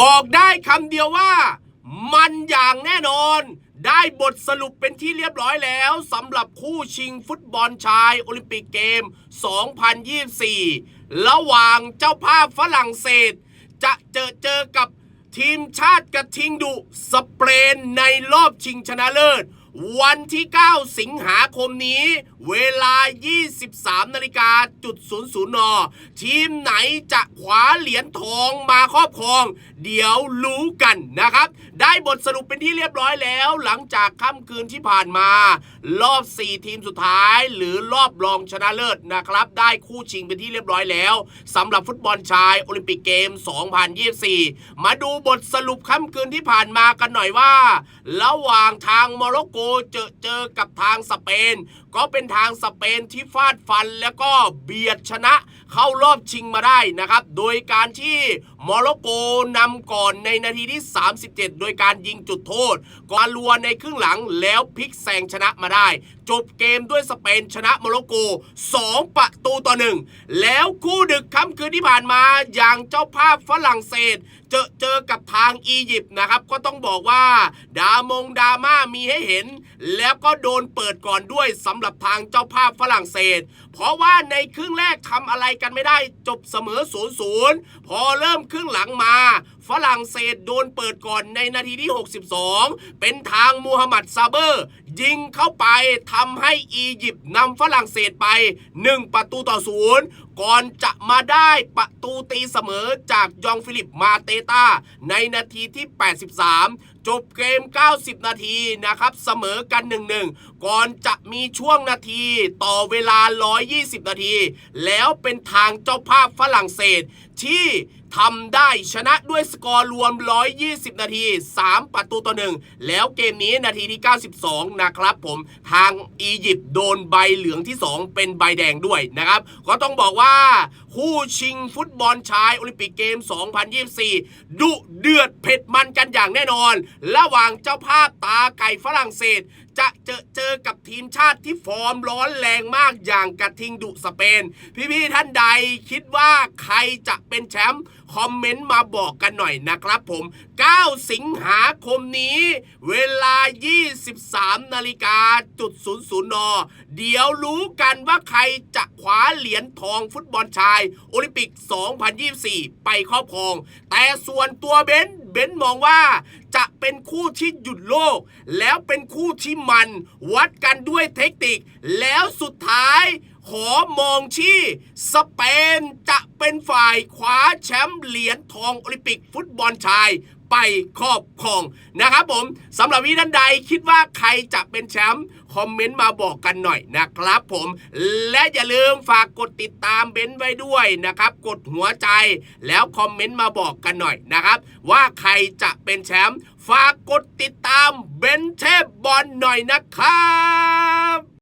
บอกได้คำเดียวว่า มันอย่างแน่นอน ได้บทสรุปเป็นที่เรียบร้อยแล้วสำหรับคู่ชิงฟุตบอลชายโอลิมปิกเกม 2024 ระหว่างเจ้าภาพฝรั่งเศส จะเจอเจอกับทีมชาติกระทิงดุสเปนในรอบชิงชนะเลิศ วันที่ 9 สิงหาคมนี้ เวลา 23นาฬิกาจุด00นทีมไหนจะคว้าเหรียญทองมาครอบครอง เดี๋ยวรู้กันนะครับ ได้บทสรุปเป็นที่เรียบร้อยแล้ว หลังจากค่ำคืนที่ผ่านมา รอบ 4 ทีมสุดท้าย หรือรอบรองชนะเลิศนะครับ ได้คู่ชิงเป็นที่เรียบร้อยแล้วสำหรับฟุตบอลชายโอลิมปิกเกม 2024 มาดูบทสรุปค่ำคืนที่ผ่านมากันหน่อยว่า ระหว่างทางโมร็อกโกเจอเจอกับทางสเปน ก็เป็นทางสเปนที่ฟาดฟันแล้วก็เบียดชนะเข้ารอบชิงมาได้นะครับ โดยการที่โมร็อกโกนำก่อนในนาทีที่ 37 โดยการยิงจุดโทษกอาลัวในครึ่งหลังแล้วพลิกแซงชนะมาได้ จบเกมด้วยสเปนชนะโมร็อกโก 2 ประตูต่อหนึ่งแล้วคู่ดึกค่ำคืนที่ผ่านมาอย่างเจ้าภาพฝรั่งเศส เจอเจอกับทางอียิปต์นะครับ ก็ต้องบอกว่า ดามงดาม่ามีให้เห็น แล้วก็โดนเปิดก่อนด้วยสำหรับทางเจ้าภาพฝรั่งเศส เพราะว่าในครึ่งแรกทำอะไรกันไม่ได้จบเสมอ0ูนย์พอเริ่มครึ่งหลังมาฝรั่งเศสโดนเปิดก่อนในนาทีที่ 62 เป็นทางมูฮัมหมัดซาเบอร์ ยิงเข้าไปทำให้อียิปต์นำฝรั่งเศสไป 1 ประตูต่อศูนย์ก่อนจะมาได้ประตูตีเสมอจากยองฟิลิปมาเตตาในนาทีที่ 83 จบเกม 90 นาทีนะครับเสมอกัน 1-1 ก่อนจะมีช่วงนาทีต่อเวลา 120 นาที แล้วเป็นทางเจ้าภาพฝรั่งเศสที่ ทำได้ชนะด้วยสกอร์รวม 120 นาที 3 ประตูต่อหนึ่งแล้วเกมนี้นาทีที่ 92 นะครับผมทางอียิปต์โดนใบเหลืองที่ 2 เป็นใบแดงด้วยนะครับก็ต้องบอกว่า คู่ชิงฟุตบอลชายโอลิมปิกเกม 2024 ดุเดือดเผ็ดมันกันอย่างแน่นอน ระหว่างเจ้าภาพตาไก่ฝรั่งเศสจะเจอเจอกับทีมชาติที่ฟอร์มร้อนแรงมากอย่างกระทิงดุสเปน พี่ๆท่านใดคิดว่าใครจะเป็นแชมป์ คอมเมนต์มาบอกกันหน่อยนะครับผม 9 สิงหาคมนี้ เวลา 23 นาฬิกาจุด00นเดี๋ยวรู้กันว่าใครจะคว้าเหรียญทองฟุตบอลชาย โอลิมปิก 2024 ไปครอบครอง แต่ส่วนตัวเบนซ์เบนซ์มองว่าจะเป็นคู่ที่หยุดโลก แล้วเป็นคู่ที่มัน วัดกันด้วยเทคนิค แล้วสุดท้ายขอมองที่สเปนจะ เป็นฝ่ายคว้าแชมป์เหรียญทองโอลิมปิกฟุตบอลชายไปครอบครองนะครับผมสำหรับวิท่านใดคิดว่าใครจะเป็นแชมป์คอมเมนต์มาบอกกันหน่อยนะครับผม และอย่าลืมฝากกดติดตามเบนซ์ไว้ด้วยนะครับ กดหัวใจแล้วคอมเมนต์มาบอกกันหน่อยนะครับ ว่าใครจะเป็นแชมป์ฝากกดติดตามเบนซ์เทพบอลหน่อยนะครับ